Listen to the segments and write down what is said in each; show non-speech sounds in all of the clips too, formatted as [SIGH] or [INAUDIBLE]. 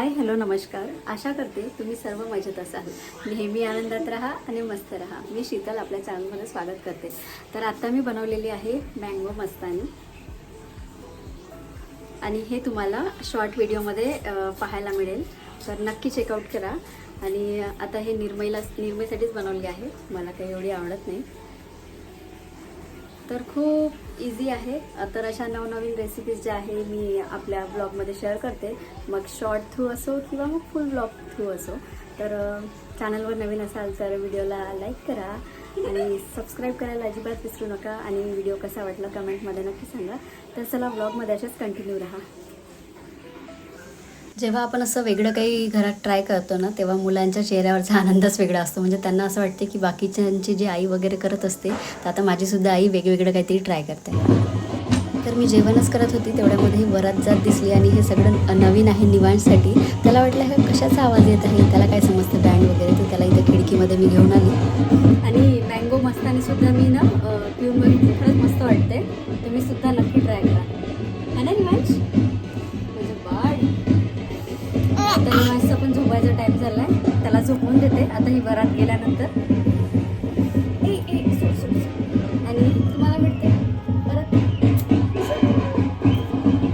Hi hello नमस्कार. आशा करते तुम्ही सर्व मजेत असाल. नेहमी आनंदात राहा आणि मस्त राहा. मी शीतल आपल्या चॅनलमध्ये स्वागत करते. तर आत्ता मी बनवलेली आहे मँगो मस्तानी. आणि हे तुम्हाला शॉर्ट व्हिडिओमध्ये पाहायला मिळेल. तर नक्की चेकआउट करा. आणि आता हे निर्मयला निर्मईसाठीच बनवले आहे. मला काही एवढी आवडत नाही. तर खूप इझी आहे. तर अशा नवनवीन रेसिपीज ज्या आहे मी आपल्या ब्लॉगमध्ये शेअर करते. मग शॉर्ट थ्रू असो किंवा मग फुल ब्लॉग थ्रू असो. तर चॅनलवर नवीन असाल तर व्हिडिओला लाईक करा आणि सबस्क्राईब करायला अजिबात विसरू नका. आणि व्हिडिओ कसा वाटला कमेंटमध्ये नक्की सांगा. तर चला ब्लॉगमध्ये असेच कंटिन्यू राहा. जेव्हा आपण असं वेगळं काही घरात ट्राय करतो ना तेव्हा मुलांच्या चेहऱ्यावरचा आनंदच वेगळा असतो. म्हणजे त्यांना असं वाटते की बाकीच्यांची जी आई वगैरे करत असते तर आता माझीसुद्धा आई वेगवेगळं काहीतरी ट्राय करते. तर मी जेवणच करत होती तेवढ्यामध्ये ही वरात जात दिसली आणि हे सगळं नवीन आहे निवांसाठी त्याला वाटलं हे कशाचा आवाज येत आहे? त्याला काय समजतं बँड वगैरे? तर त्याला इथं खिडकीमध्ये मी घेऊन आली. आणि मँगो मस्तानी सुद्धा मी ना पिऊन बघितली. खरंच मस्त वाटते तुम्ही सुद्धा नक्की ट्राय करा. है ना निवांश त्याला मस्त पण झोपायचा टाइम आहे त्याला झोपून देते. आता ही वरात गेल्यानंतर. आणि तुम्हाला मिळते परत?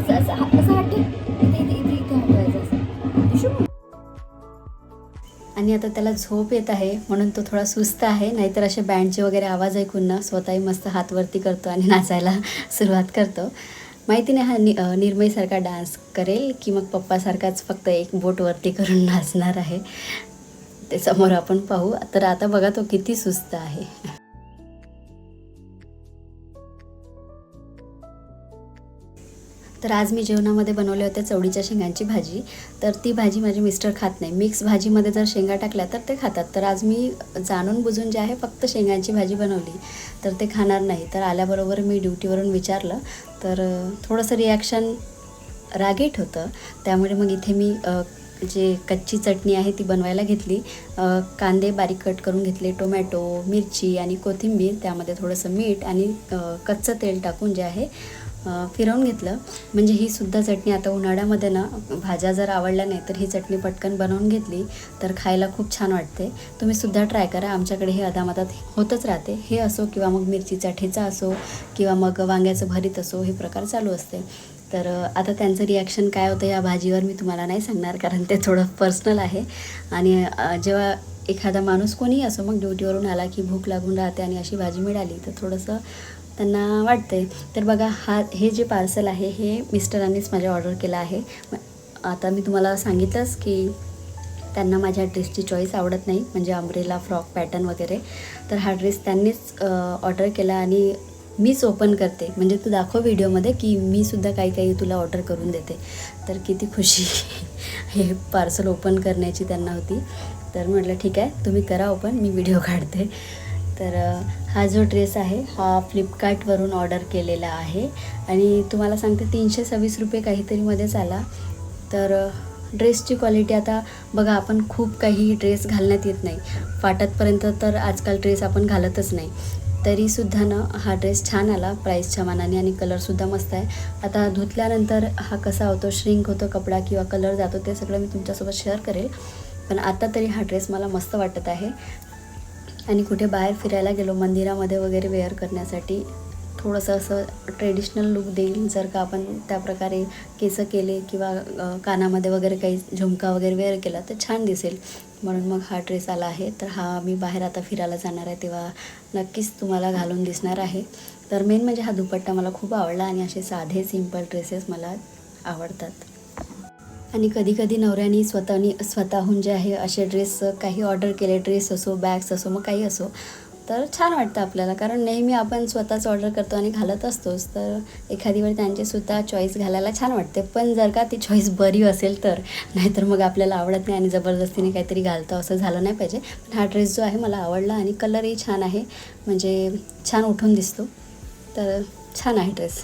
असं असं हा- असं हात इथे इथे इथे असं. आणि आता त्याला झोप येत आहे. म्हणून तो थोडा सुस्त आहे. नाहीतर असे बँडचे वगैरे आवाज ऐकून ना स्वतःही मस्त हातवरती करतो आणि नाचायला सुरुवात करतो. माहिती नाही हा नि निर्मयसारखा डान्स करेल की मग पप्पासारखाच फक्त एक बोट वरती करून नाचणार आहे. ते समोर आपण पाहू. तर आता बघा तो किती सुस्त आहे. तर आज मी जेवणामध्ये बनवले होते चवडीच्या शेंगांची भाजी. तर ती भाजी माझे मिस्टर खात नाही. मिक्स भाजीमध्ये जर शेंगा टाकल्या तर ते खातात. तर आज मी जाणून बुजून जे आहे फक्त शेंगांची भाजी बनवली. तर ते खाणार नाही. तर आल्याबरोबर मी ड्युटीवरून विचारलं. तर थोडंसं रिॲक्शन रागीट होतं. त्यामुळे मग इथे मी जे कच्ची चटणी आहे ती बनवायला घेतली. कांदे बारीक कट करून घेतले टोमॅटो मिरची आणि कोथिंबीर. त्यामध्ये थोडंसं मीठ आणि कच्चं तेल टाकून जे आहे फिरवून घेतलं. म्हणजे ही सुद्धा चटणी आता उन्हाळ्यामध्ये ना भाज्या जर आवडल्या नाही तर ही चटणी पटकन बनवून घेतली तर खायला खूप छान वाटते. तुम्ही सुद्धा ट्राय करा. आमच्याकडे हे अदामतात होतच राहते. हे असो किंवा मग मिरचीचा ठेचा असो किंवा मग वांग्याचं भरीत असो हे प्रकार चालू असते. तर आता त्यांचं रिॲक्शन काय होतं या भाजीवर मी तुम्हाला नाही सांगणार कारण ते थोडं पर्सनल आहे. आणि जेव्हा एखादा माणूस कोणीही असो मग ड्युटीवरून आला की भूक लागून राहते आणि अशी भाजी मिळाली तर थोडंसं त्यांना वाटते तर बघा हा हे जे पार्सल आहे हे मिस्टरांनीच माझ्या ऑर्डर केलं आहे. आता मी तुम्हाला सांगितलंच की त्यांना माझ्या ड्रेसची चॉईस आवडत नाही म्हणजे अंब्रेला फ्रॉक पॅटर्न वगैरे. तर हा ड्रेस त्यांनीच ऑर्डर केला आणि मीच ओपन करते. म्हणजे तू दाखव व्हिडिओमध्ये की मी सुद्धा काही काही तुला ऑर्डर करून देते. तर किती खुशी [LAUGHS] हे पार्सल ओपन करण्याची त्यांना होती. तर म्हटलं ठीक आहे तुम्ही करा ओपन मी व्हिडिओ काढते. तर हा जो ड्रेस आहे हा फ्लिपकार्टवरून ऑर्डर केलेला आहे. आणि तुम्हाला सांगते तीनशे सव्वीस रुपये काहीतरी मध्येच आला तर ड्रेसची क्वालिटी आता बघा आपण खूप काही ड्रेस घालण्यात येत नाही. फाटतपर्यंत तर आजकाल ड्रेस आपण घालतच नाही. तरीसुद्धा ना हा ड्रेस छान आला प्राईसच्या मानाने आणि कलरसुद्धा मस्त आहे. आता धुतल्यानंतर हा कसा होतो श्रिंक होतो कपडा किंवा कलर जातो ते सगळं मी तुमच्यासोबत शेअर करेल. पण आता तरी हा ड्रेस मला मस्त वाटत आहे. आणि कुठे बाहेर फिरायला गेलो मंदिरामध्ये वगैरे वेअर करण्यासाठी थोडंसं असं ट्रेडिशनल लुक देईल. जर का आपण त्या प्रकारे केसं केले किंवा कानामध्ये वगैरे काही झुमका वगैरे वेअर केला तर छान दिसेल. म्हणून मग हा ड्रेस आला आहे. तर हा मी बाहेर आता फिरायला जाणार आहे तेव्हा नक्कीच तुम्हाला घालून दिसणार आहे. तर मेन म्हणजे हा दुपट्टा मला खूप आवडला आणि असे साधे सिंपल ड्रेसेस मला आवडतात. आणि कधी कधी नवऱ्यानी स्वतःनी स्वतःहून जे आहे असे ड्रेस काही ऑर्डर केले ड्रेस असो बॅग्स असो मग काही असो तर छान वाटतं आपल्याला. कारण नेहमी आपण स्वतःच ऑर्डर करतो आणि घालत असतोच. तर एखादी वेळ त्यांचीसुद्धा चॉईस घालायला छान वाटते. पण जर का ती चॉईस बरी असेल तर नाहीतर मग आपल्याला आवडत नाही आणि जबरदस्तीने काहीतरी घालतं असं झालं नाही पाहिजे. पण हा ड्रेस जो आहे मला आवडला आणि कलरही छान आहे. म्हणजे छान उठून दिसतो. तर छान आहे ड्रेस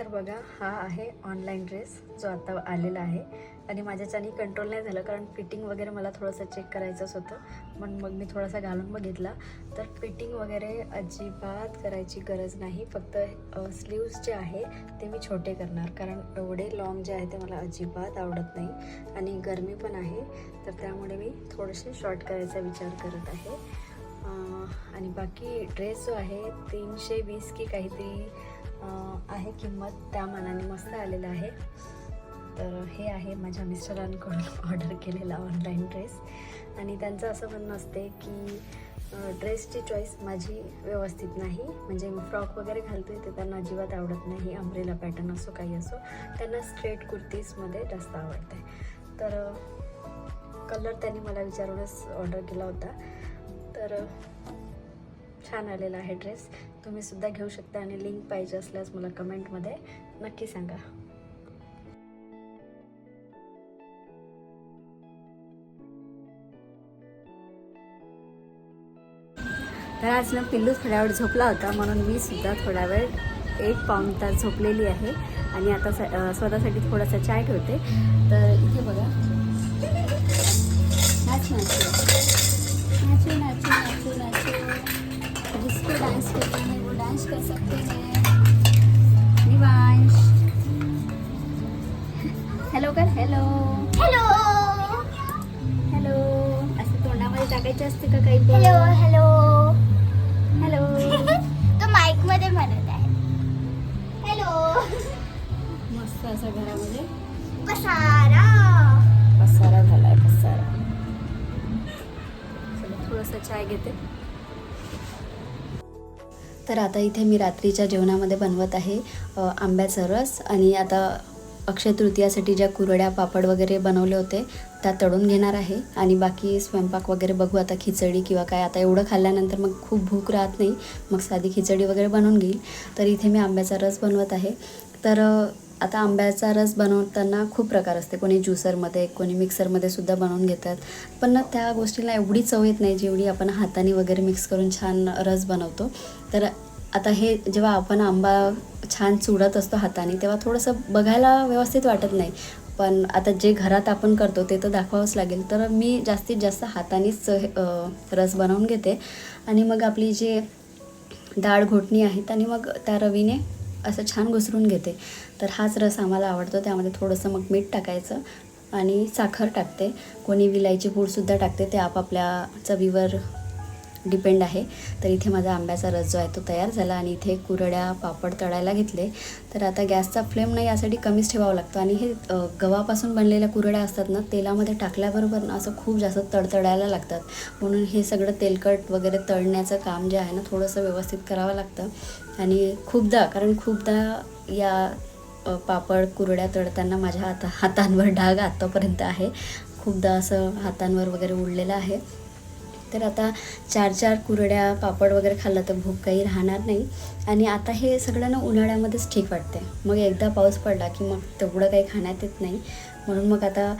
तर बघा हा आहे ऑनलाईन ड्रेस जो आता आलेला आहे. आणि माझ्याच्यानी कंट्रोल नाही झालं कारण फिटिंग वगैरे मला थोडंसं चेक करायचंच होतं. पण मग मी थोडासा घालून बघितला. तर फिटिंग वगैरे अजिबात करायची गरज नाही. फक्त स्लीव्स जे आहे ते मी छोटे करणार. कारण एवढे लॉंग जे आहे ते मला अजिबात आवडत नाही. आणि गरमी पण आहे. तर त्यामुळे मी थोडेसे शॉर्ट करायचा विचार करत आहे. आणि बाकी ड्रेस जो आहे तीनशे वीस की काहीतरी आहे किंमत त्या मानाने मस्त आलेलं आहे. तर हे आहे माझ्या मिस्टरांकडून ऑर्डर केलेला ऑनलाईन ड्रेस आणि त्यांचं असं म्हणणं असते की ड्रेसची चॉईस माझी व्यवस्थित नाही. म्हणजे मी फ्रॉक वगैरे घालते ते त्यांना अजिबात आवडत नाही. अम्ब्रेला पॅटर्न असो काही असो. त्यांना स्ट्रेट कुर्तीजमध्ये जास्त आवडते. तर कलर त्यांनी मला विचारूनच ऑर्डर केला होता. तर छान आलेला आहे ड्रेस तुम्ही सुद्धा घेऊ शकता आणि लिंक पाहिजे असल्यास मला कमेंटमध्ये नक्की सांगा. तर आज ना पिल्लू थोड्या वेळ झोपला होता म्हणून मी सुद्धा थोडा वेळ एक पाऊण तास झोपलेली आहे. आणि आता स- स्वतःसाठी थोडासा चाय ठेवते. तर इथे बघा. नाच नाचो. नाचू नाचू नाचू. जिसको डांस करते हैं वो डांस कर सकते हैं। निवांश हॅलो कर हॅलो हॅलो हॅलो असं तोंडामध्ये टाकायचं असते का काही हॅलो हॅलो हॅलो तो माईकमध्ये म्हणत आहे. हॅलो मस्त असं घरामध्ये. पसारा. पसारा झालाय पसारा. चला थोडासा चाय घेते. तर आता इथे मी रात्रीच्या जेवणामध्ये बनवत आहे आंब्याचा रस आणि आता अक्षय तृतीयासाठी ज्या कुरड्या पापड वगैरे बनवले होते त्या तळून घेणार आहे. आणि बाकी स्वयंपाक वगैरे बघू आता खिचडी किंवा काय. आता एवढं खाल्ल्यानंतर मग खूप भूक राहत नाही. मग साधी खिचडी वगैरे बनवून घेईल. तर इथे मी आंब्याचा रस बनवत आहे. तर आता आंब्याचा रस बनवताना खूप प्रकार असते. कोणी ज्युसरमध्ये कोणी मिक्सरमध्ये सुद्धा बनवून घेतात. पण ना त्या गोष्टीला एवढी चव येत नाही जेवढी आपण हाताने वगैरे मिक्स करून छान रस बनवतो. तर आता हे जेव्हा आपण आंबा छान चुडत असतो हाताने तेव्हा थोडंसं बघायला व्यवस्थित वाटत नाही. पण आता जे घरात आपण करतो ते तर दाखवावंच लागेल. तर मी जास्तीत जास्त हातानेच रस बनवून घेते. आणि मग आपली जी डाळ घोटणी आहे आणि मग त्या रवीने असं छान घुसरून घेते. तर हाच रस आम्हाला आवडतो. त्यामध्ये थोडंसं मग मीठ टाकायचं आणि साखर टाकते. कोणी विलायची पूडसुद्धा टाकते ते आपापल्या चवीवर डिपेंड आहे. तर इथे माझा आंब्याचा रस जो आहे तो तयार झाला आणि इथे कुरड्या पापड तळायला घेतले. तर आता गॅसचा फ्लेम नाही यासाठी कमीच ठेवावा लागतो. आणि हे गव्हापासून बनलेल्या कुरड्या असतात ना तेलामध्ये टाकल्याबरोबर ना असं खूप जास्त तडतडायला लागतात. म्हणून हे सगळं तेलकट वगैरे तळण्याचं काम जे आहे ना थोडंसं व्यवस्थित करावं लागतं. आणि खूपदा कारण खूपदा या पापड कुरड्या तळताना माझ्या हाता हातांवर डाग आत्तापर्यंत आहे. खूपदा असं हातांवर वगैरे उडलेलं आहे. तर आता चार चार कुरड्या पापड वगैरे खाल्लं तर भूक काही राहणार नाही. आणि आता हे सगळं ना उन्हाळ्यामध्येच ठीक वाटते मग एकदा पाऊस पडला की मग तेवढं काही खाण्यात येत नाही. म्हणून मग आता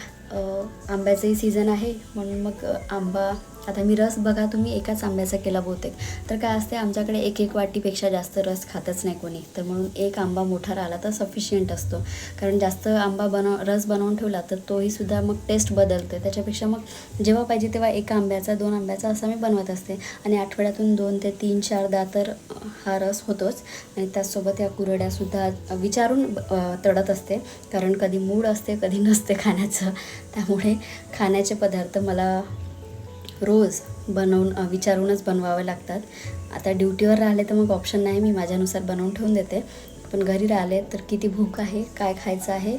आंब्याचंही सीझन आहे. म्हणून मग आंबा आता मी रस बघा तुम्ही एकाच आंब्याचा केला बहुतेक. तर काय असते आमच्याकडे एक एक वाटीपेक्षा जास्त रस खातच नाही कोणी. तर म्हणून एक आंबा मोठा राहिला तर सफिशियंट असतो. कारण जास्त आंबा बनव रस बनवून ठेवला तर तोही सुद्धा मग टेस्ट बदलते. त्याच्यापेक्षा मग जेव्हा पाहिजे तेव्हा एका आंब्याचा दोन आंब्याचा असा मी बनवत असते. आणि आठवड्यातून दोन ते तीन चारदा तर हा रस होतोच. आणि त्याचसोबत या कुरड्यासुद्धा विचारून तडत असते. कारण कधी मूड असते कधी नसते खाण्याचं. त्यामुळे खाण्याचे पदार्थ मला रोज बनवून विचारूनच बनवावे लागतात. आता ड्युटीवर राहिले तर मग ऑप्शन नाही. मी माझ्यानुसार बनवून ठेवून देते. पण घरी राहिले तर किती भूक आहे काय खायचं आहे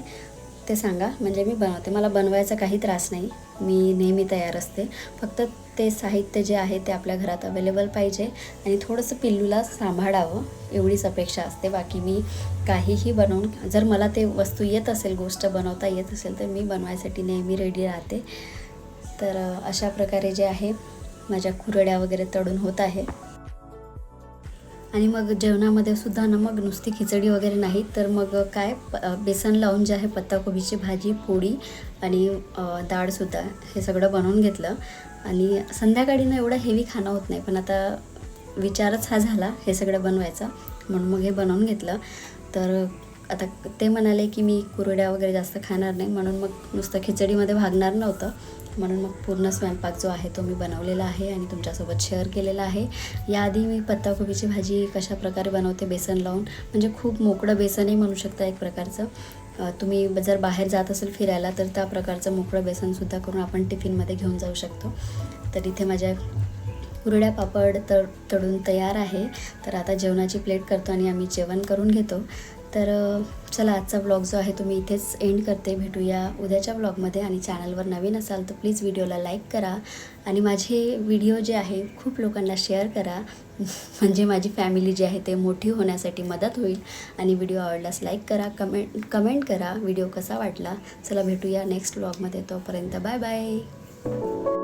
ते सांगा. म्हणजे मी बनवते. मला बनवायचा काही त्रास नाही. मी नेहमी तयार असते. फक्त ते साहित्य जे आहे ते आपल्या घरात अवेलेबल पाहिजे आणि थोडंसं पिल्लूला सांभाळावं एवढीच अपेक्षा असते. बाकी मी काहीही बनवून जर मला ते वस्तू येत असेल गोष्ट बनवता येत असेल तर मी बनवायसाठी नेहमी रेडी राहते. तर अशा प्रकारे जे आहे माझ्या कुरड्या वगैरे तळून होत आहे. आणि मग जेवणामध्ये सुद्धा ना मग नुसती खिचडी वगैरे नाही तर मग काय प- बेसन लावून जे आहे पत्ताकोबीची भाजी पोळी आणि डाळसुद्धा हे सगळं बनवून घेतलं. आणि संध्याकाळी ना एवढं हेवी खाणं होत नाही पण आता विचारच हा झाला हे सगळं बनवायचा. म्हणून मग हे बनवून घेतलं. तर आता ते म्हणाले की मी कुरड्या वगैरे जास्त खाणार नाही म्हणून मग नुसतं खिचडीमध्ये भागणार नव्हतं. म्हणून मग पूर्ण स्वयंपाक जो आहे तो मी बनवलेला आहे आणि तुमच्यासोबत शेअर केलेला आहे. याआधी मी पत्ताकोबीची भाजी कशा प्रकारे बनवते बेसन लावून म्हणजे खूप मोकळं बेसनही म्हणू शकता एक प्रकारचं. तुम्ही जर बाहेर जात असेल फिरायला तर त्या प्रकारचं मोकळं बेसनसुद्धा करून आपण टिफिनमध्ये घेऊन जाऊ शकतो. तर इथे माझ्या कुरड्या पापड तळ तडून तयार आहे. तर आता जेवणाची प्लेट करतो आणि आम्ही जेवण करून घेतो. तर चला आजचा ब्लॉग जो आहे तो मी इथेच एंड करते. भेटूया उद्याच्या ब्लॉगमध्ये आणि चॅनलवर नवीन असाल तर प्लीज व्हिडिओला लाईक करा आणि माझे व्हिडिओ जे आहे खूप लोकांना शेअर करा. [LAUGHS] म्हणजे माझी फॅमिली जी आहे ते मोठी होण्यासाठी मदत होईल आणि व्हिडिओ आवडल्यास लाईक करा कमेंट कमेंट करा. व्हिडिओ कसा वाटला? चला भेटूया नेक्स्ट ब्लॉगमध्ये. तोपर्यंत बाय बाय.